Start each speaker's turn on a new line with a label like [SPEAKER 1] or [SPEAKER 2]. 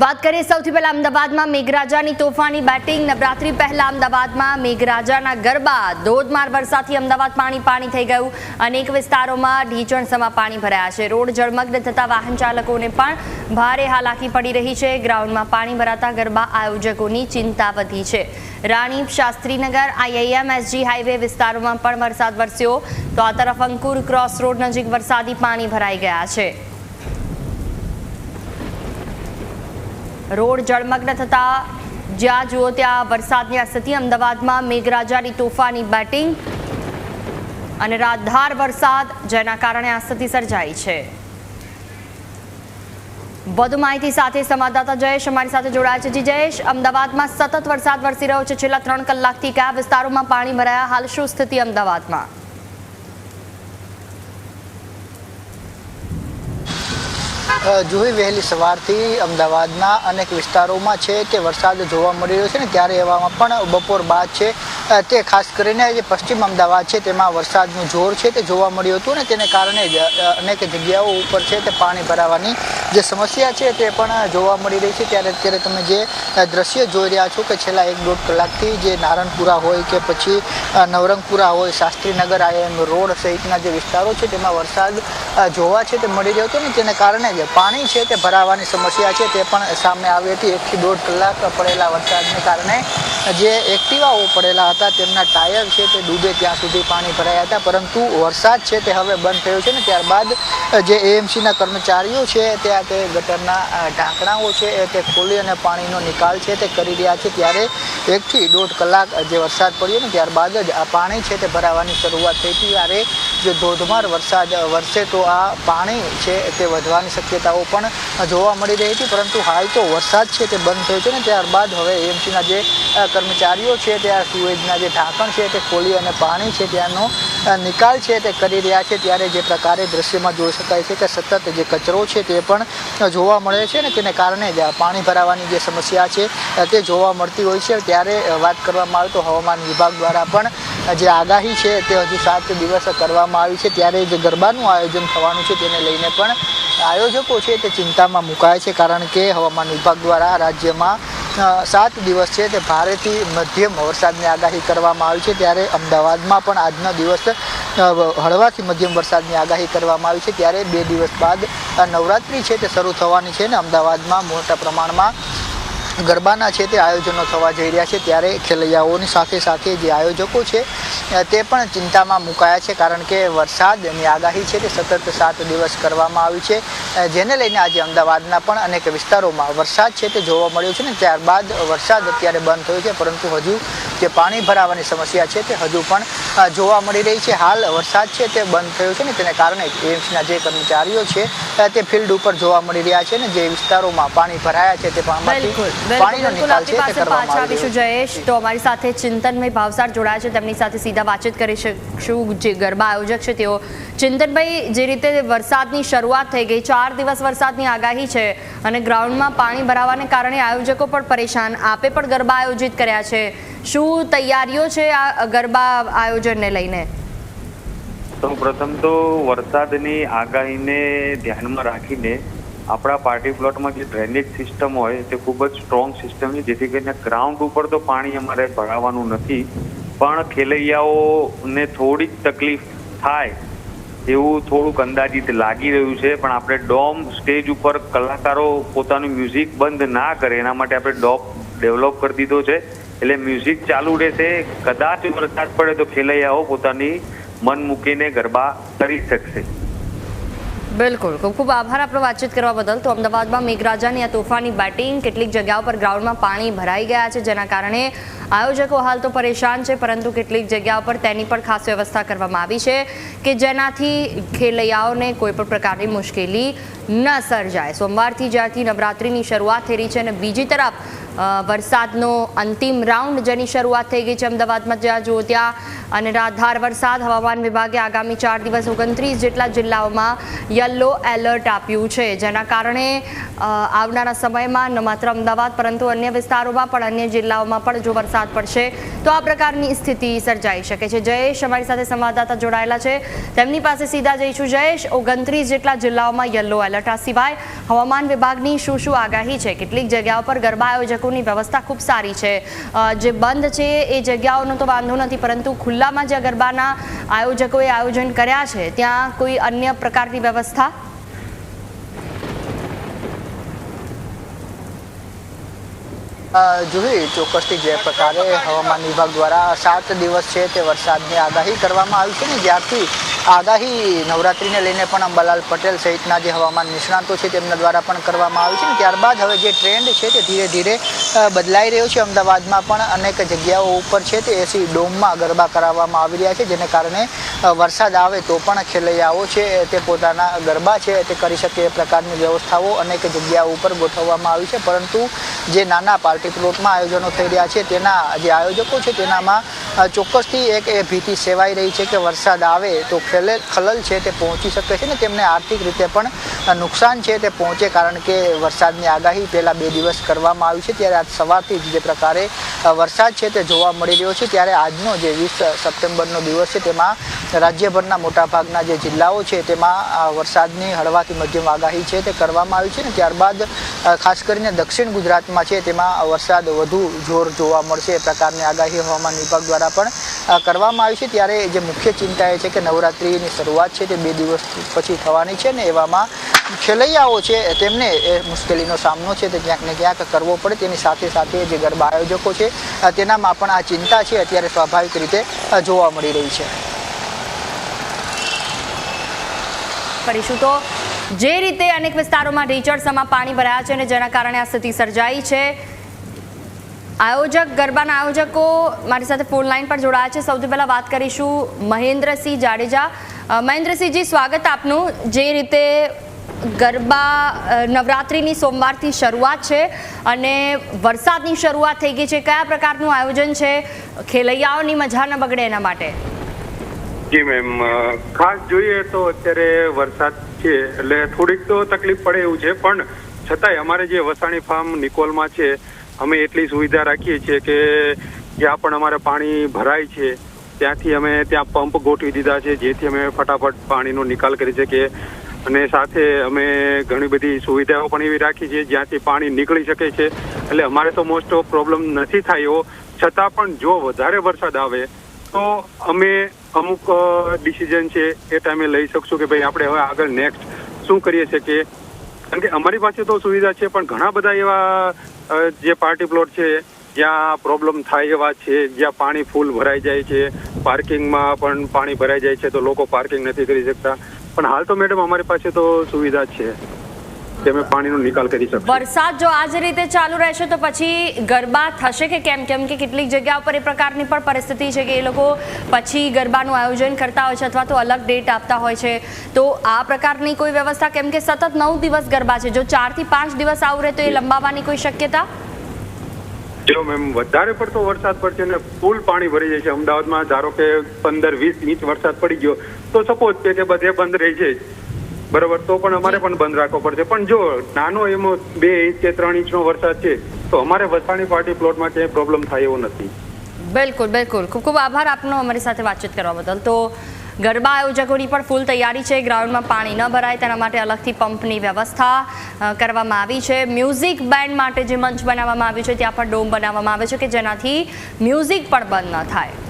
[SPEAKER 1] વાત કરીએ સૌથી પહેલા અમદાવાદમાં મેઘરાજાની તોફાની બેટિંગ. નવરાત્રી પહેલા અમદાવાદમાં મેઘરાજાના ગરબા ધોધમાર વરસાદથી અમદાવાદ પાણી પાણી થઈ ગયું. અનેક વિસ્તારોમાં ઢીચણસમાં પાણી ભરાયા છે. રોડ જળમગ્ન થતા વાહન ચાલકોને પણ ભારે હાલાકી પડી રહી છે. ગ્રાઉન્ડમાં પાણી ભરાતા ગરબા આયોજકોની ચિંતા વધી છે. રાણી શાસ્ત્રીનગર આઈઆઈએમ એસજી હાઈવે વિસ્તારોમાં પણ વરસાદ વરસ્યો. તો આ તરફ અંકુર ક્રોસ રોડ નજીક વરસાદી પાણી ભરાઈ ગયા છે. રોડ જળમગ્ન થતા જ્યાં જુઓ ત્યાં વરસાદની આ સ્થિતિ. અમદાવાદમાં મેઘરાજાની તોફાની બેટિંગ અને રાતધાર વરસાદ, જેના કારણે આ સ્થિતિ સર્જાઈ છે. વધુ માહિતી સાથે સંવાદદાતા જયેશ અમારી સાથે જોડાયા છે. જી જયેશ, અમદાવાદમાં સતત વરસાદ વરસી રહ્યો છે. છેલ્લા ત્રણ કલાકથી કયા વિસ્તારોમાં પાણી ભરાયા? હાલ શું સ્થિતિ અમદાવાદમાં?
[SPEAKER 2] જુહી વહેલી સવારથી અમદાવાદના અનેક વિસ્તારોમાં છે તે વરસાદ જોવા મળી રહ્યો છે ને ત્યારે એવામાં પણ બપોર બાદ છે તે ખાસ કરીને જે પશ્ચિમ અમદાવાદ છે, તેમાં વરસાદનું જોર છે, તે જોવા મળ્યું હતું ને તેને કારણે જ અનેક જગ્યાઓ ઉપર છે તે પાણી ભરાવાની જે સમસ્યા છે તે પણ જોવા મળી રહી છે. ત્યારે અત્યારે તમે જે દ્રશ્ય જોઈ રહ્યા છો કે છેલ્લા એક દોઢ કલાકથી જે નારણપુરા હોય કે પછી નવરંગપુરા હોય, શાસ્ત્રીનગર આઈએમ રોડ સહિતના જે વિસ્તારો છે તેમાં વરસાદ જોવા છે તે મળી રહ્યો હતો ને તેને કારણે જે પાણી છે તે ભરાવાની સમસ્યા છે તે પણ સામે આવી હતી. એકથી દોઢ કલાક પડેલા વરસાદને કારણે જે એક્ટિવાઓ પડેલા હતા, તેમના ટાયર છે તે ડૂબે ત્યાં સુધી પાણી ભરાયા હતા, પરંતુ વરસાદ છે તે હવે બંધ થયો છે ને, ત્યારબાદ જે એએમસીના કર્મચારીઓ છે ત્યાં તે ગટરના ઢાંકણાઓ છે તે ખોલી અને પાણીનો નિકાલ છે તે કરી રહ્યા છે, ત્યારે એકથી દોઢ કલાક જે વરસાદ પડ્યો ને, ત્યારબાદ જ આ પાણી છે તે ભરાવાની શરૂઆત થઈ હતી. ત્યારે જે ધોધમાર વરસાદ વરસે તો આ પાણી છે તે વધવાની શક્યતાઓ પણ જોવા મળી રહી હતી, પરંતુ હાલ તો વરસાદ છે તે બંધ થયો છે ને, ત્યારબાદ હવે એએમસીના જે કર્મચારીઓ છે ત્યાં આ સુએજના જે ઢાંકણ છે તે ખોલી અને પાણી છે ત્યાંનો નિકાલ છે તે કરી રહ્યા છે. ત્યારે જે પ્રકારે દ્રશ્યમાં જોઈ શકાય છે કે સતત જે કચરો છે તે પણ જોવા મળે છે ને તેને કારણે જ પાણી ભરાવાની જે સમસ્યા છે તે જોવા મળતી હોય છે. ત્યારે વાત કરવામાં આવે તો હવામાન વિભાગ દ્વારા પણ જે આગાહી છે તે હજુ સાત દિવસ કરવામાં આવી છે. ત્યારે જે ગરબાનું આયોજન થવાનું છે તેને લઈને પણ આયોજકો છે તે ચિંતામાં મુકાય છે. કારણ કે હવામાન વિભાગ દ્વારા રાજ્યમાં સાત દિવસ છે તે ભારેથી મધ્યમ વરસાદની આગાહી કરવામાં આવી છે. ત્યારે અમદાવાદમાં પણ આજનો દિવસ હળવાથી મધ્યમ વરસાદની આગાહી કરવામાં આવી છે. ત્યારે બે દિવસ બાદ નવરાત્રિ છે તે શરૂ થવાની છે ને અમદાવાદમાં મોટા પ્રમાણમાં ગરબાના છે તે આયોજનો થવા જઈ રહ્યા છે. ત્યારે ખેલૈયાઓની સાથે સાથે જે આયોજકો છે તે પણ ચિંતામાં મુકાયા છે કારણ કે વરસાદની આગાહી છે તે સતત સાત દિવસ કરવામાં આવી છે. જેને લઈને આજે અમદાવાદના પણ અનેક વિસ્તારોમાં વરસાદ છે તે જોવા મળ્યો છે ને ત્યારબાદ વરસાદ અત્યારે બંધ થયો છે, પરંતુ હજુ જે પાણી ભરાવાની સમસ્યા છે તે હજુ પણ જોવા મળી રહી છે. હાલ વરસાદ છે તે બંધ થયો છે ને તેને કારણે એમ્સના જે કર્મચારીઓ છે તે ફિલ્ડ ઉપર જોવા મળી રહ્યા છે ને જે વિસ્તારોમાં પાણી ભરાયા છે તે પાણીનો નિકાલ છે તે કરવામાં આવી
[SPEAKER 1] આવીશું જયેશ. તો અમારી સાથે ચિંતનભાઈ ભાવસાર જોડાયા છે. તેમની સાથે સીધા વાતચીત કરી શકશું. જે ગરબા આયોજક છે તેઓ. ચિંતનભાઈ જે રીતે વરસાદની શરૂઆત થઈ ગઈ ચાર દિવસ વરસાદની આગાહી છે અને ગ્રાઉન્ડમાં પાણી ભરાવાને કારણે આયોજકો પણ પરેશાન. આપે પણ ગરબા આયોજિત કર્યા છે. શું તૈયારીઓ છે આ ગરબા આયોજનને લઈને?
[SPEAKER 3] સૌ પ્રથમ તો વરસાદની આગાહીને ધ્યાનમાં રાખીને આપણા પાર્ટી પ્લોટમાં જે ડ્રેનેજ સિસ્ટમ હોય તે ખૂબ જ સ્ટ્રોંગ સિસ્ટમ છે, જેથી કરીને ગ્રાઉન્ડ ઉપર તો પાણી અમારે ભરાવાનું નથી. પણ ખેલૈયાઓને થોડીક તકલીફ થાય એવું થોડુંક અંદાજિત લાગી રહ્યું છે, પણ આપણે ડોમ સ્ટેજ ઉપર કલાકારો પોતાનું મ્યુઝિક બંધ ના કરે, એના માટે આપણે ડોપ ડેવલપ કરી દીધો છે. એટલે મ્યુઝિક ચાલુ રહેશે કદાચ વરસાદ પડે તો ખેલૈયાઓ પોતાની મન મૂકીને ગરબા કરી શકશે.
[SPEAKER 1] બિલકુલ. ખૂબ ખૂબ આભાર આપણો વાતચીત કરવા બદલ. તો અમદાવાદમાં મેઘરાજાની આ તોફાની બેટિંગ કેટલીક જગ્યાઓ પર ગ્રાઉન્ડમાં પાણી ભરાઈ ગયા છે, જેના કારણે આયોજકો હાલ તો પરેશાન છે, પરંતુ કેટલીક જગ્યાઓ પર તેની પણ ખાસ વ્યવસ્થા કરવામાં આવી છે કે જેનાથી ખેલૈયાઓને કોઈ પણ પ્રકારની મુશ્કેલી ન સર્જાય. સોમવારથી જ્યારથી નવરાત્રિની શરૂઆત થઈ રહી છે અને બીજી તરફ વરસાદનો અંતિમ રાઉન્ડ જેની શરૂઆત થઈ ગઈ છે અમદાવાદમાં જ્યાં જુઓ અને રાધાર વરસાદ. હવામાન વિભાગે આગામી ચાર દિવસ ઓગણત્રીસ જેટલા જિલ્લાઓમાં યલો એલર્ટ આપ્યું છે, જેના કારણે આવનારા સમયમાં ન માત્ર અમદાવાદ પરંતુ અન્ય વિસ્તારોમાં પણ અન્ય જિલ્લાઓમાં પણ જો વરસાદ પડશે, તો આ પ્રકારની સ્થિતિ સર્જાઈ શકે છે. જયેશ અમારી સાથે સંવાદદાતા જોડાયેલા છે. તેમની પાસે સીધા જઈશું. જયેશ, ઓગણત્રીસ જેટલા જિલ્લાઓમાં યલો એલર્ટ. આ સિવાય હવામાન વિભાગની શું શું આગાહી છે? કેટલીક જગ્યાઓ પર ગરબા આયોજકોની વ્યવસ્થા ખૂબ સારી છે. જે બંધ છે એ જગ્યાઓનો તો વાંધો નથી, પરંતુ ખુલ્લામાં જે ગરબાના આયોજકોએ આયોજન કર્યા છે, ત્યાં કોઈ અન્ય પ્રકારની વ્યવસ્થા
[SPEAKER 2] અ, જોઈ ચોક્કસથી જે પ્રકારે હવામાન વિભાગ દ્વારા સાત દિવસ છે તે વરસાદની આગાહી કરવામાં આવી છે ને જ્યારથી આગાહી નવરાત્રીને લઈને પણ અંબાલાલ પટેલ સહિતના જે હવામાન નિષ્ણાતો છે તેમના દ્વારા પણ કરવામાં આવી છે ને ત્યારબાદ હવે જે ટ્રેન્ડ છે તે ધીરે ધીરે બદલાઈ રહ્યો છે. અમદાવાદમાં પણ અનેક જગ્યાઓ ઉપર છે તે એસી ડોમમાં ગરબા કરાવવામાં આવી રહ્યા છે જેને કારણે વરસાદ આવે તો પણ ખેલૈયાઓ છે, તે પોતાના ગરબા છે, તે કરી શકે એ પ્રકારની વ્યવસ્થાઓ અનેક જગ્યાઓ ઉપર ગોઠવવામાં આવી છે. પરંતુ જે નાના પાર્ટી પ્લોટમાં આયોજનો થઈ રહ્યા છે, તેના જે આયોજકો છે, તેનામાં ચોક્કસથી એક એ ભીતિ સેવાઈ રહી છે કે વરસાદ આવે તો ખેલે, ખલલ છે તે પહોંચી શકે છે ને તેમને આર્થિક રીતે પણ નુકસાન છે તે પહોંચે કારણ કે વરસાદની આગાહી પહેલાં બે દિવસ કરવામાં આવી છે ત્યારે આજ સવારથી જે પ્રકારે વરસાદ છે તે જોવા મળી રહ્યો છે ત્યારે આજનો જે વીસ સપ્ટેમ્બરનો દિવસ છે તેમાં રાજ્યભરના મોટાભાગના જે જિલ્લાઓ છે તેમાં વરસાદની હળવાથી મધ્યમ આગાહી છે તે કરવામાં આવી છે ને ત્યારબાદ ખાસ કરીને દક્ષિણ ગુજરાતમાં છે તેમાં વરસાદ વધુ જોર જોવા મળશે, એ પ્રકારની આગાહી હવામાન વિભાગ દ્વારા પણ કરવામાં આવી છે. ત્યારે જે મુખ્ય ચિંતા એ છે કે નવરાત્રિની શરૂઆત છે તે બે દિવસ પછી થવાની છે ને એવામાં ખેલૈયાઓ છે તેમને એ મુશ્કેલીનો સામનો છે તે ક્યાંક ને ક્યાંક કરવો પડે. તેની સાથે સાથે જે ગરબા આયોજકો છે તેનામાં પણ આ ચિંતા છે. અત્યારે સ્વાભાવિક રીતે જોવા મળી રહી છે.
[SPEAKER 1] કરીશું તો જે રીતે અનેક વિસ્તારોમાં ઢીચણસમાં પાણી ભરાયા છે અને જેના કારણે આ સ્થિતિ સર્જાઈ છે આયોજક, ગરબાના આયોજકો મારી સાથે ફોન લાઈન પર જોડાયા છે. સૌથી પહેલા વાત કરીશું મહેન્દ્રસિંહ જાડેજા. મહેન્દ્રસિંહજી, સ્વાગત આપનું. જે રીતે ગરબા નવરાત્રિની સોમવારથી શરૂઆત છે અને વરસાદની શરૂઆત થઈ ગઈ છે. કયા પ્રકારનું આયોજન છે? ખેલૈયાઓની મજા ન બગડે એના માટે.
[SPEAKER 4] જી મેમ ખાસ જોઈએ તો અત્યારે વરસાદ છે એટલે થોડીક તો તકલીફ પડે એવું છે. પણ છતાંય અમારે જે વસાણી ફાર્મ નિકોલમાં છે અમે એટલી સુવિધા રાખીએ છીએ કે જ્યાં પણ અમારે પાણી ભરાય છે, ત્યાંથી અમે ત્યાં પંપ ગોઠવી દીધા છે, જેથી અમે ફટાફટ પાણીનો નિકાલ કરી શકીએ. અને સાથે અમે ઘણી બધી સુવિધાઓ પણ એવી રાખી છે, જ્યાંથી પાણી નીકળી શકે છે. એટલે અમારે તો મોસ્ટ ઓફ પ્રોબ્લેમ નથી થાય છતાં પણ જો વધારે વરસાદ આવે, તો અમે અમુક ડિસિઝન છે એ ટાઈમે લઈ શકશું કે ભાઈ આપણે હવે આગળ નેક્સ્ટ શું કરીએ શકીએ કારણ કે અમારી પાસે તો સુવિધા છે, પણ ઘણા બધા એવા જે પાર્ટી પ્લોટ છે, જ્યાં પ્રોબ્લેમ થાય એવા છે, જ્યાં પાણી ફૂલ ભરાઈ જાય છે પાર્કિંગમાં પણ પાણી ભરાઈ જાય છે, તો લોકો પાર્કિંગ નથી કરી શકતા. પણ હાલ તો મેડમ અમારી પાસે તો સુવિધા છે. કે પાણીનો નિકાલ કરી શકીએ.
[SPEAKER 1] વરસાદ જો આ જ રીતે ચાલુ રહેશે તો પછી ગરબા થશે કે કેમ? કેમ કે કેટલીક જગ્યા ઉપર એ પ્રકારની પણ પરિસ્થિતિ છે કે એ લોકો પછી ગરબાનું આયોજન કરતા હોય છે અથવા તો અલગ ડેટ આપતા હોય છે. તો આ પ્રકારની કોઈ વ્યવસ્થા કેમ કે સતત નવ દિવસ ગરબા છે. જો ચારથી પાંચ દિવસ આવું રહે તો એ લંબાવવાની કોઈ શક્યતા?
[SPEAKER 4] જો મેમ વધારે પડતો વરસાદ પડશે અને ફૂલ પાણી ભરી જાય છે અમદાવાદમાં ધારો કે પંદર વીસ ઇંચ વરસાદ પડી ગયો તો સપોઝ કે કે બધે બંધ રહી છે બરોબર તો પણ અમારે પણ બંધ રાખવો પડશે. પણ જો નાનો એમાં બે ઇંચ કે ત્રણ ઇંચનો વરસાદ છે તો અમારે વસાણી પાર્ટી પ્લોટમાં ક્યાંય પ્રોબ્લેમ થાય એવો નથી.
[SPEAKER 1] બિલકુલ બિલકુલ. ખૂબ ખૂબ આભાર આપનો અમારી સાથે વાતચીત કરવા બદલ. તો ગરબા આયોજકોની પણ ફૂલ તૈયારી છે. ગ્રાઉન્ડમાં પાણી ન ભરાય તેના માટે અલગથી પંપની વ્યવસ્થા કરવામાં આવી છે. મ્યુઝિક બેન્ડ માટે જે મંચ બનાવવામાં આવ્યું છે ત્યાં પણ ડોમ બનાવવામાં આવે છે કે જેનાથી મ્યુઝિક પણ બંધ ન થાય.